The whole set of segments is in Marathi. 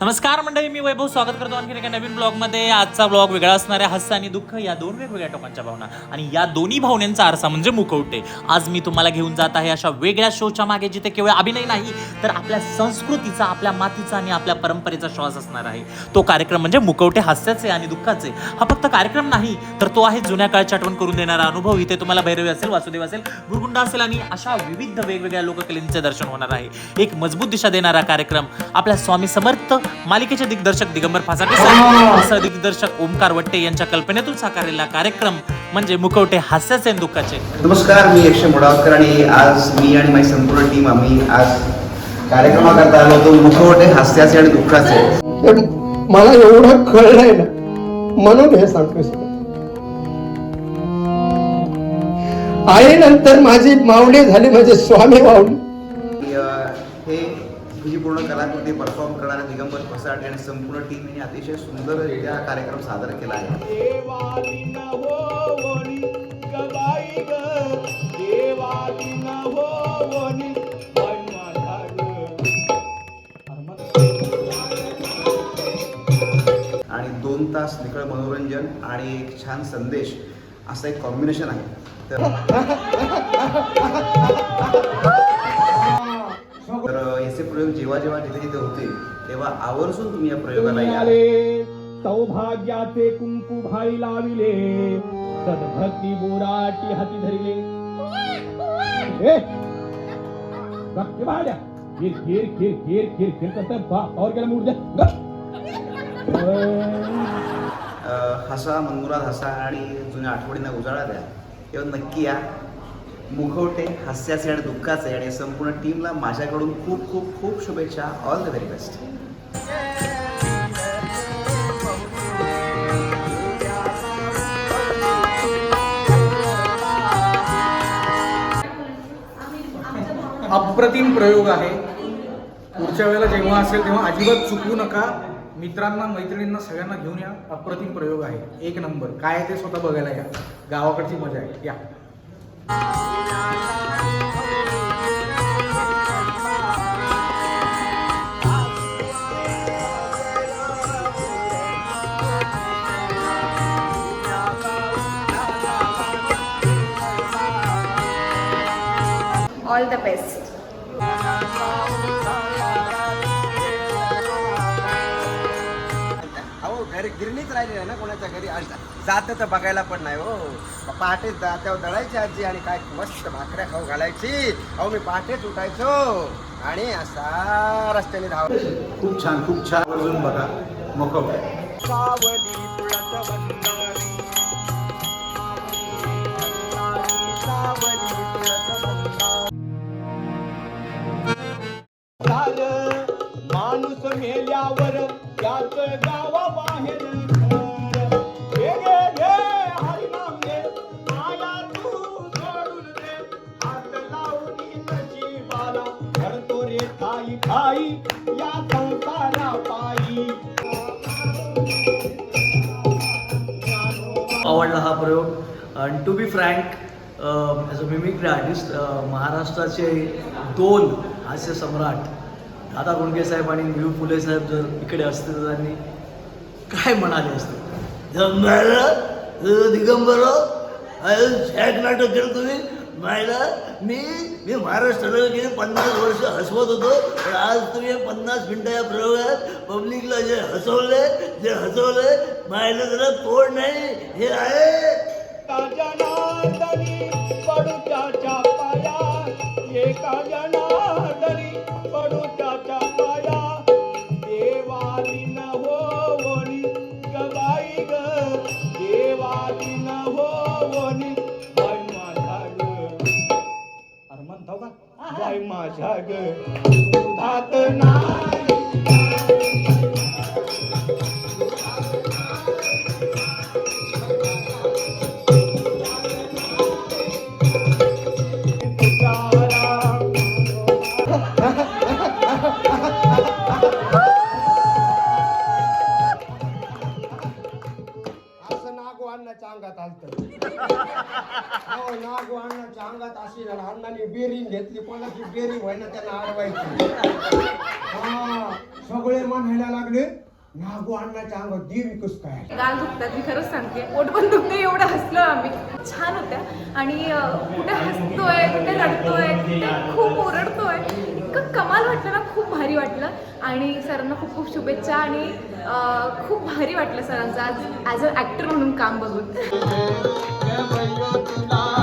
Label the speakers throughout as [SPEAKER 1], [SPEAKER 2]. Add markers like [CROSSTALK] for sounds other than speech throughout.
[SPEAKER 1] नमस्कार मंडळी मी वैभव स्वागत करतो आणखी एका नवीन ब्लॉगमध्ये. आजचा ब्लॉग वेगळा असणार आहे हास्य आणि दुःख या दोन वेगवेगळ्या टोकांच्या भावना. आणि या दोन्ही भावनेंचा आरसा म्हणजे मुखवटे आज मी तुम्हाला घेऊन जात आहे अशा वेगळ्या शोच्या मागे जिथे केवळ अभिनय नाही तर आपल्या संस्कृतीचा आपल्या मातीचा आणि आपल्या परंपरेचा श्वास असणार आहे. तो कार्यक्रम म्हणजे मुखवटे हास्याचे आणि दुःखाचे. हा फक्त कार्यक्रम नाही तर तो आहे जुन्या काळची आठवण करून देणारा अनुभव. इथे तुम्हाला भैरवी असेल वासुदेव असेल गुरगुंडा असेल आणि अशा विविध वेगवेगळ्या लोककलेंचे दर्शन होणार आहे. एक मजबूत दिशा देणारा कार्यक्रम आपल्या स्वामी समर्थ मालिकेचे दिग्दर्शक दिगंबर फासाटे सर सह दिग्दर्शक ओमकार वट्टे यांच्या कल्पनेतून साकारलेला कार्यक्रम म्हणजे मुखवटे हास्याचे दुःखाचे.
[SPEAKER 2] नमस्कार मी यक्ष मुडावकर आणि आज मी आणि माझी संपूर्ण टीम आम्ही आज कार्यक्रमाकरता आलो होतो मुखवटे हास्याचे आणि दुःखाचे.
[SPEAKER 3] पण मला एवढं कळलंय ना म्हणून हे सांगतोय. आईनंतर माझी माऊली झाली म्हणजे स्वामी
[SPEAKER 2] जी पूर्ण कलाकृती परफॉर्म करणारे दिगंबर फसाटे आणि संपूर्ण टीम यांनी अतिशय सुंदररित्या हा कार्यक्रम सादर केला आहे. आणि दोन तास निखळ मनोरंजन आणि एक छान संदेश असा एक कॉम्बिनेशन आहे. तर जेव्हा जेव्हा जिथे जिथे होतील तेव्हा आवर्जून तुम्ही या प्रयोगाला या.
[SPEAKER 4] आले सौभाग्याचे कुंकू भाई लाविले सद्भक्ती बोराटी हाती धरिले. गप्प भाड्या खीर खीर खीर खीर खीर खीर करता बाप और गेला मूड द्या
[SPEAKER 2] हसा मनमुराद हसा आणि जुन्या आठवणींना उजाळा द्या. तेव्हा नक्की या. मुखवटे हास्याचे आणि दुःखाचे आणि संपूर्ण टीमला माझ्याकडून खूप खूप खूप शुभेच्छा. ऑल द व्हेरी बेस्ट
[SPEAKER 5] अप्रतिम प्रयोग आहे. पुढच्या वेळेला जेव्हा असेल तेव्हा अजिबात चुकू नका. मित्रांना मैत्रिणींना सगळ्यांना घेऊन या. अप्रतिम प्रयोग आहे. एक नंबर. काय आहे ते स्वतः बघायला या. गावाकडची मजा आहे. या.
[SPEAKER 6] All the best.
[SPEAKER 7] अहो घरी गिरणीच राहिली आहे ना कोणाच्या घरी? आज जात तर बघायला पण नाही हो. पहाटे जात्यावर दळायची आजी आणि काय मस्त भाकऱ्या खाऊ घालायची. अहो मी पहाटेच उठायचो आणि असा रस्त्याने धाव
[SPEAKER 2] खूप छान खूप छान. बघा. मुखवटे
[SPEAKER 8] आवडला हा प्रयोग. आणि to be frank as a mimicry artist महाराष्ट्राचे दोन हास्य सम्राट दादा गुंडगे साहेब आणि निळू फुले साहेब जर इकडे असते तर त्यांनी काय म्हणाले असते दिगंबर नाटक केलं तुम्ही. मी मी महाराष्ट्राला गेले पन्नास वर्ष हसवत होतो पण आज तुम्ही पन्नास मिनटं या प्रयोगात पब्लिकला जे हसवले जे हसवले मायला जरा तोड नाही हे आहे.
[SPEAKER 4] एका जनार्दनी माझ्या ग दुधात
[SPEAKER 3] घेतली कोणाची बेरिंग व्हायना त्यांना अडवायची हा सगळे म्हणायला लागले नागू अण्णाच्या अंगात देवी कस काय
[SPEAKER 6] गाल दुखतात मी खरंच सांगते. पोट पण दुखते एवढं हसलो आम्ही. छान होत्या. आणि कुठे हसतोय कुठे रडतोय कुठे खूप ओरडतोय इतकं कमाल वाटलं ना खूप भारी वाटलं. आणि सरांना खूप खूप शुभेच्छा आणि खूप भारी वाटलं सरांचं आज ॲज अ ॲक्टर म्हणून काम बघून. [LAUGHS]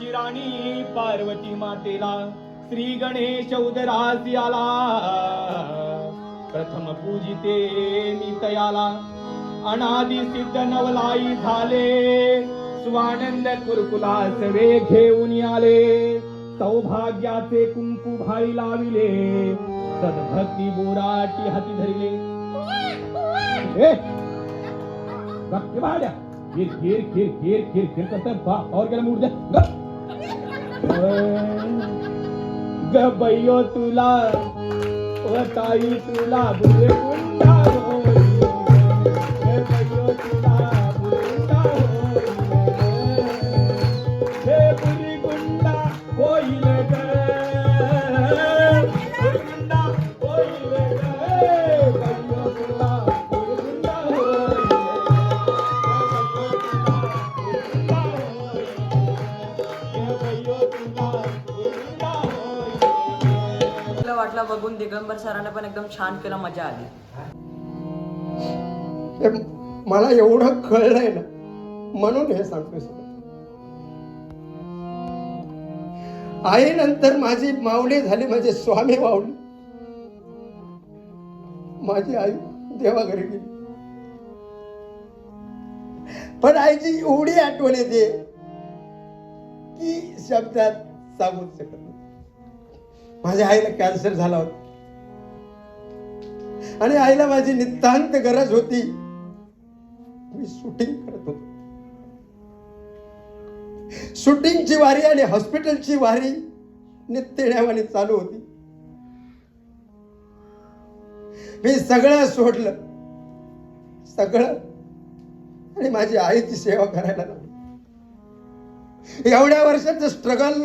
[SPEAKER 4] शंकराची राणी पार्वती मातेला श्री गणेश उदरासी आला प्रथम पूजिते नितयाला अनादि सिद्ध नवलाई झाले स्वानंद कुरकुलास रे घेऊन आले सौभाग्याचे कुंकू भाई लाविले सद्भक्ती बोराटी हाती धरले भक्ती भाड्या गिर गिर गिर गिर गिर गिर करता बा और गेला मूड द्या गप. ग बय्यो तुला ओ ताई तुला बुरे
[SPEAKER 9] कुंडा वाटलं बघून दिगंबर सरांना पण एकदम छान केलं मजा आली.
[SPEAKER 3] मला एवढं कळलंय ना म्हणून हे सांगतोय सगळं. आईनंतर माझी माऊली झाली म्हणजे स्वामी माऊली. माझी आई देवाघरी गेली. पण आईची एवढी आठवण येते की शब्दात सांगूच शकत नाही. माझ्या आईला कॅन्सर झाला होता. आणि आईला माझी नितांत गरज होती. मी शूटिंग करत होतो. शूटिंगची वारी आणि हॉस्पिटलची वारी नित्यनेमाने चालू होती. मी सगळं सोडलं. सगळं. आणि माझी आईची सेवा करायला लागली. एवढ्या वर्षाचं स्ट्रगल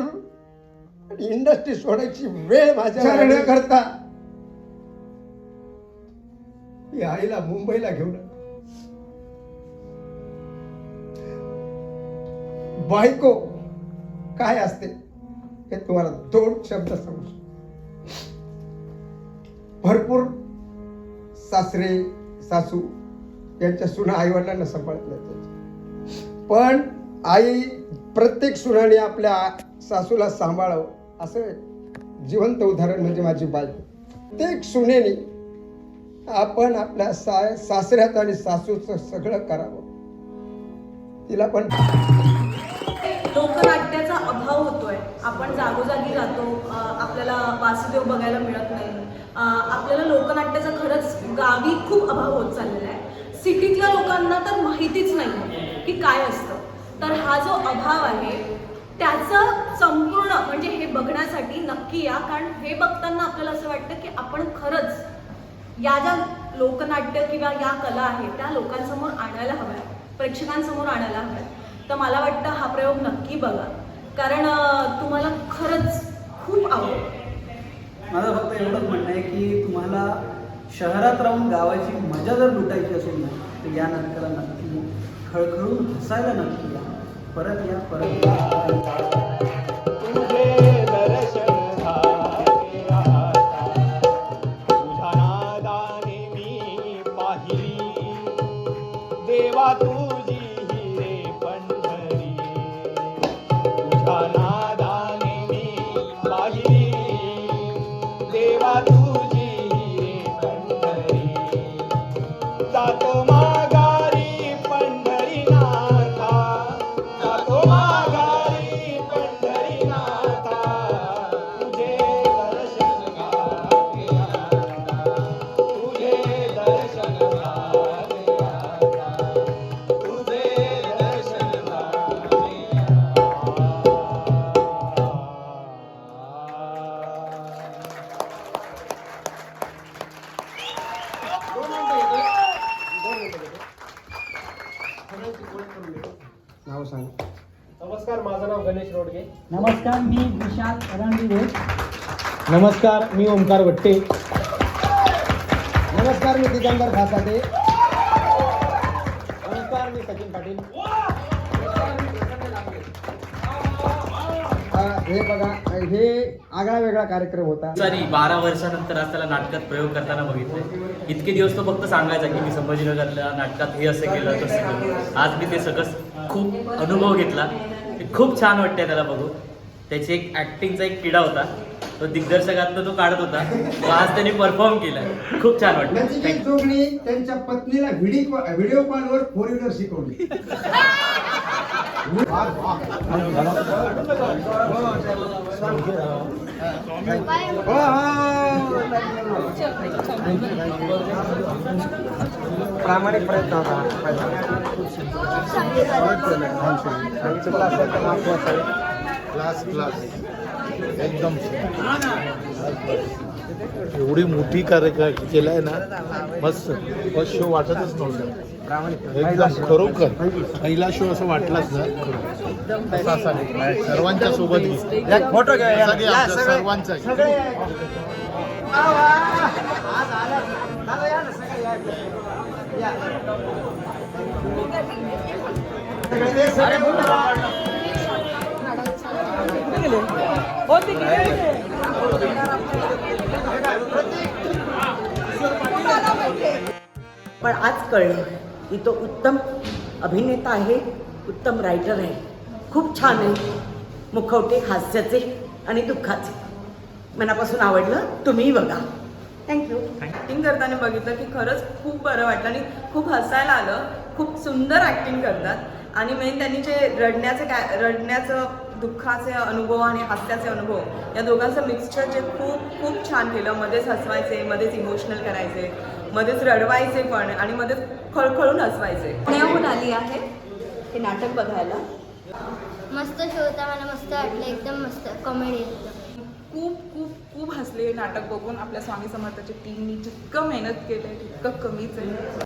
[SPEAKER 3] इंडस्ट्री सोडायची वेळ माझ्या करता मी आईला मुंबईला घेऊन बायको काय असते हे तुम्हाला दोन शब्द सांगू भरपूर सासरे सासू यांच्या सुना आईवडिलांना सांभाळत नाही पण आई प्रत्येक सुनाने आपल्या सासूला सांभाळावं. असं जिवंत उदाहरण म्हणजे माझी बायको प्रत्येक सुनेने आपण आपल्या सा सासऱ्यात आणि सासूचं सगळं करावं. तिला पण
[SPEAKER 6] लोकनाट्याचा अभाव होतोय. आपण जागोजागी जातो. आपल्याला वासुदेव बघायला मिळत नाही. आपल्याला लोकनाट्याचा खरंच गावी खूप अभाव होत चाललेला आहे. सिटीतल्या लोकांना तर माहितीच नाही की काय असतं. तर हा जो अभाव आहे त्याचं संपूर्ण म्हणजे हे बघण्यासाठी नक्की या कारण हे बघताना आपल्याला असं वाटतं की आपण खरंच या ज्या लोकनाट्य किंवा या कला आहेत त्या लोकांसमोर आणायला हव्या प्रेक्षकांसमोर आणायला हव्या तर मला वाटतं हा प्रयोग नक्की बघा. कारण तुम्हाला खरंच खूप आवडेल.
[SPEAKER 8] माझं फक्त एवढंच म्हणणं आहे की तुम्हाला शहरात राहून गावाची मजा जर लुटायची असेल ना तर या नाटकाला नक्की. खळखळून हसायला नक्की या. परत या परत
[SPEAKER 10] नमस्कार
[SPEAKER 11] मी
[SPEAKER 10] ओंकार भट्टे
[SPEAKER 3] नमस्कार मी दिगंबर खासाटे.
[SPEAKER 10] नमस्कार मी सचिन पाटील.
[SPEAKER 3] हे बघा हे आगळा वेगळा कार्यक्रम होता.
[SPEAKER 12] सॉरी बारा वर्षानंतर आज त्याला नाटकात प्रयोग करताना बघितले. इतके दिवस तो फक्त सांगायचा की मी संभाजीनगरला नाटकात हे असं केलं तसं केलं. आज मी ते सगळं खूप अनुभव घेतला. ते खूप छान वाटतंय त्याला बघू त्याची एक ऍक्टिंगचा एक किडा होता. तो दिग्दर्शकातनं तो काढत होता. तो आज त्यांनी परफॉर्म केला खूप छान वाटतं
[SPEAKER 7] नचिकेत जोगणी त्यांच्या पत्नीला व्हिडिओ व्हिडिओ कॉलवर फोर व्हीलर शिकवली.
[SPEAKER 3] हो, प्रामाणिक प्रयत्न होता.
[SPEAKER 13] क्लास क्लास एकदम. एवढी मोठी कार्य केलाय ना मस्त. फर्स्ट शो वाटतच नव्हतं. एकदम खरोखर. पहिला शो असं वाटलाच ना. सर्वांच्या सोबत
[SPEAKER 3] फोटो घ्या
[SPEAKER 13] असा घे.
[SPEAKER 9] पण आज कळलं की तो उत्तम अभिनेता आहे उत्तम रायटर आहे. खूप छान आहे. मुखवटे हास्याचे आणि दुःखाचे. मनापासून आवडलं तुम्हीही बघा. थँक्यू
[SPEAKER 14] ॲक्टिंग करताना बघितलं की खरंच खूप बरं वाटलं आणि खूप हसायला आलं. खूप सुंदर ॲक्टिंग करतात. आणि मेन त्यांनी जे रडण्याचे काय रडण्याचं दुःखाचे अनुभव आणि हास्याचे अनुभव या दोघांचं मिक्सचर जे खूप खूप छान केलं. मध्येच हसवायचे मध्येच इमोशनल करायचे मध्येच रडवायचे पण आणि मध्येच खळखळून हसवायचे. पुण्याहून आली आहे? हे नाटक बघायला.
[SPEAKER 15] मस्त शो होता मला मस्त वाटलं. एकदम मस्त. कॉमेडी
[SPEAKER 14] खूप खूप खूप हसले हे नाटक बघून. आपल्या स्वामी समर्थाच्या टीमनी जितकं मेहनत केलं तितकं कमीच आहे.